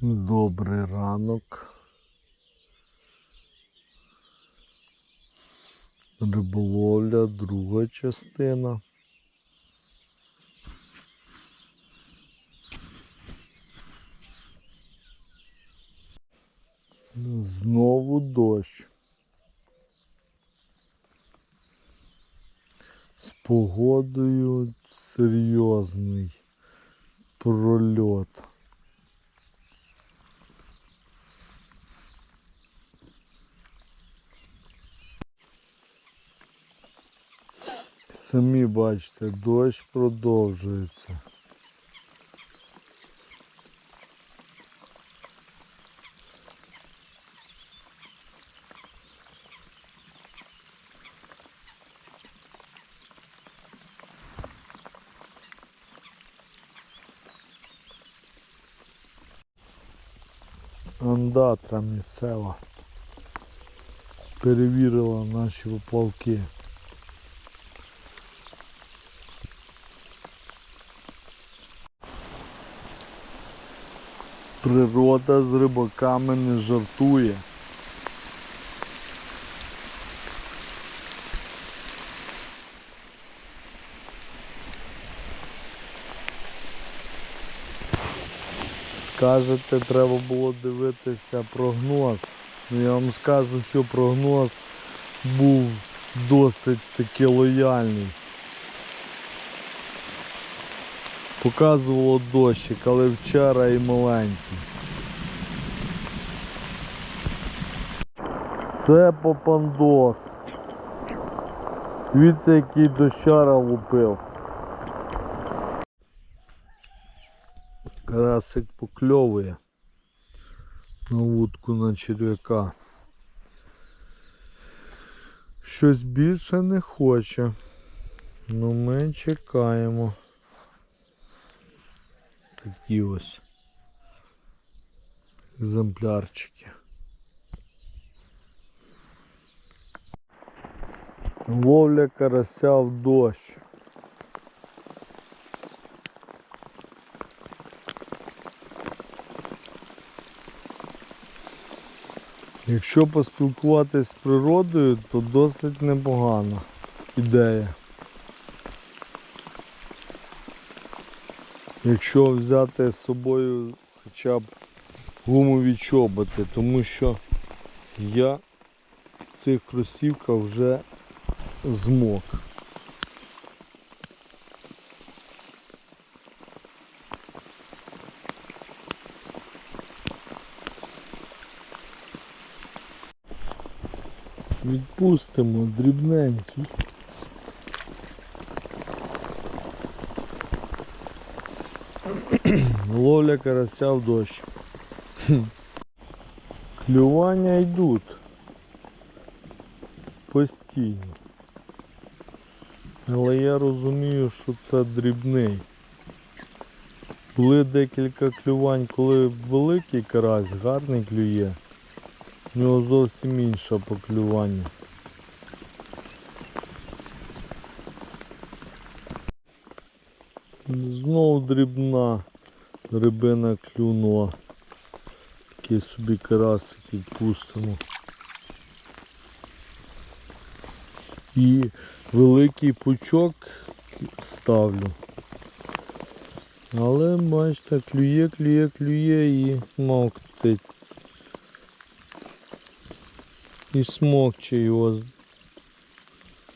Добрий ранок. Риболовля, друга частина. Знову дощ. З погодою серйозний прольот. Самі бачите, дощ продовжується. Андатра місцева перевірила наші поплавки. Природа з рибаками не жартує. Скажете, треба було дивитися прогноз. Ну я вам скажу, що прогноз був досить таки лояльний. Показувало дощик, але вчора і маленький. Це попандос. Дивіться, який дощара лупив. Карасик покльовує на вудку на черв'яка. Щось більше не хоче. Ну ми чекаємо. Такі ось екземплярчики. Ловля карася в дощ. Якщо поспілкуватись з природою, то досить непогана ідея. Якщо взяти з собою хоча б гумові чоботи, тому що я в цих кросівках вже змок. Відпустимо дрібненький. Ловля карася в дощ. Клювання йдуть. Постійно. Але я розумію, що це дрібний. Були декілька клювань, коли великий карась гарний клює. У нього зовсім інше поклювання. Знову дрібна рибина клюнула. Такий собі карасик відпустимо. І великий пучок ставлю. Але бачите, клює, клює, клює і мовктить. І смокче його.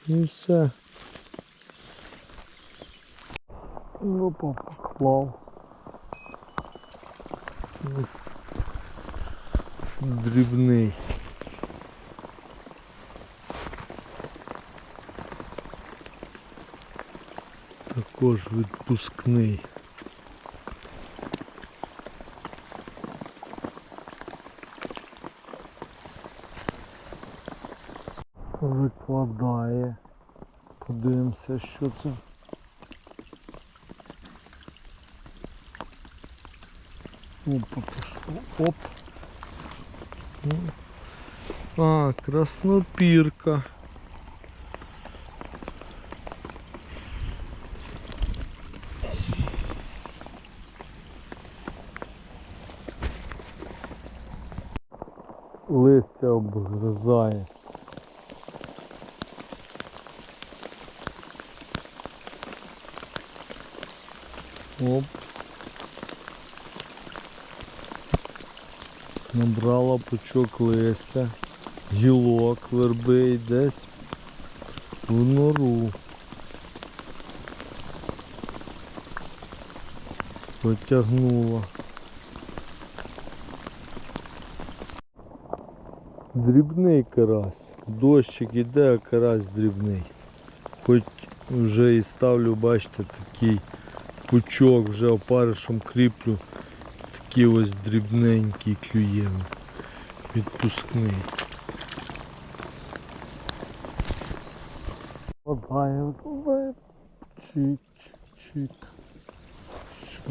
І все. Опа, поклав. Дрібний. Також відпускний. Викладає. Подивимося, що це. Опа, пішло. Оп. А, краснопірка. листя обгризає. Оп. Набрала пучок листя, гілок верби десь в нору. Потягнула. Дрібний карась. Дощик іде, а карась дрібний. Хоч вже і ставлю, бачите, такий пучок, вже опаришем кріплю. Такий ось дрібненький клюєм Відпускний. Лапає, лапає. Чик, чик. Що?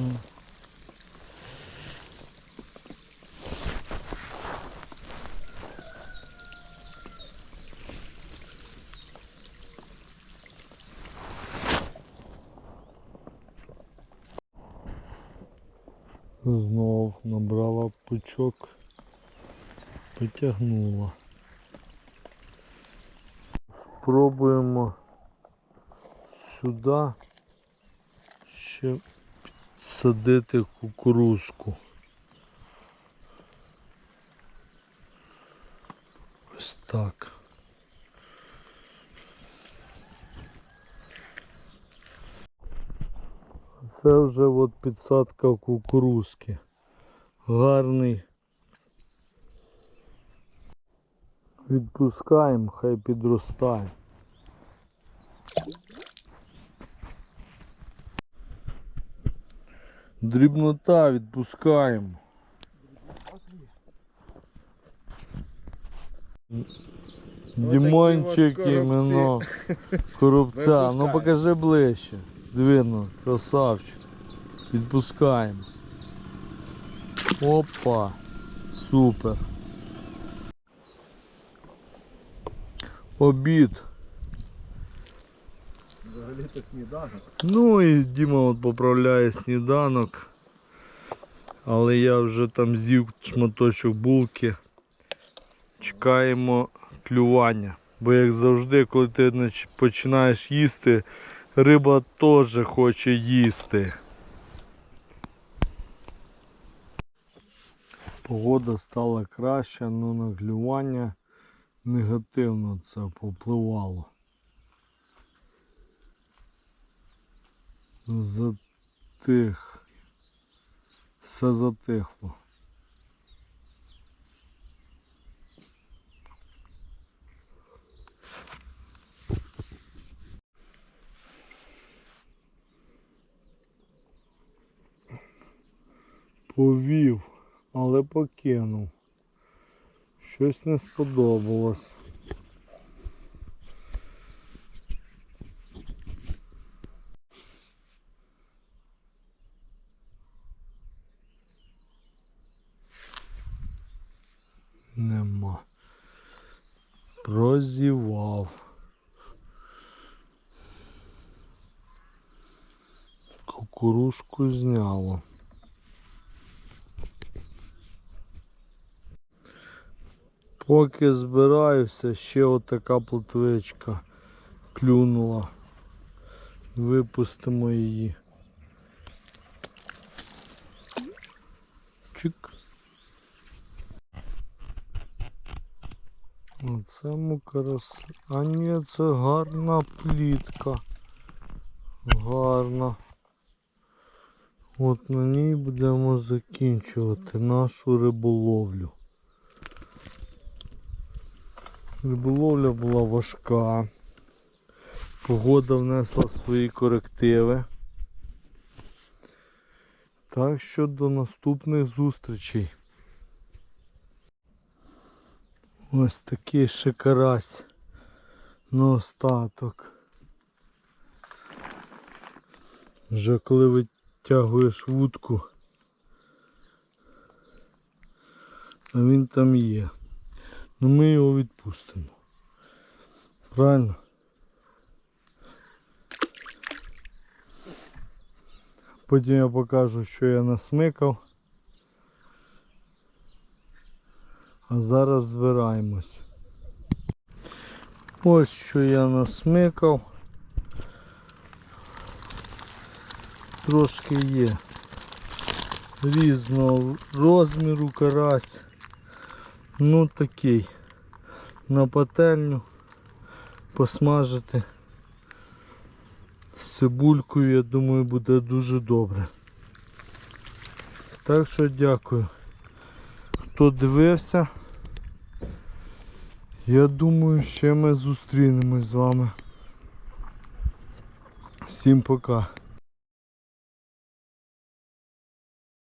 Набрала пучок, потягнула. Пробуємо сюди ще садити кукурузку. Ось так. Це вже от підсадка кукурузки. Гарний. Відпускаємо, хай підростає. Дрібнота відпускаємо. Дімончик іменно коробця. Ну покажи ближче. Дивно, красавчик. Відпускаємо. Опа. Супер. Обід. Взагалі то сніданок. Ну і Діма от поправляє сніданок. Але я вже там з'їв шматочок булки. Чекаємо клювання. Бо як завжди, коли ти починаєш їсти, риба теж хоче їсти. Погода стала краща, але на клювання негативно це попливало. Затих. Все затихло. Повів, але покинув. Щось не сподобалось. Нема. Прозівав. Кукурузку зняло. Поки збираюся, ще отака плотвичка клюнула. Випустимо її. Чик. Оце мукарас. А ні, це гарна плітка. Гарна. От на ній будемо закінчувати нашу риболовлю. Риболовля була важка. Погода внесла свої корективи. Так що до наступних зустрічей. Ось такий ще карась на остаток. Вже коли витягуєш вудку, а він там є. Ну ми його відпустимо. Правильно? Потім я покажу, що я насмикав. А зараз збираємось. Ось що я насмикав. Трошки є різного розміру карась. Ну такий. На пательню посмажити з цибулькою, я думаю, буде дуже добре. Так що дякую. Хто дивився, я думаю, ще ми зустрінемось з вами. Всім пока.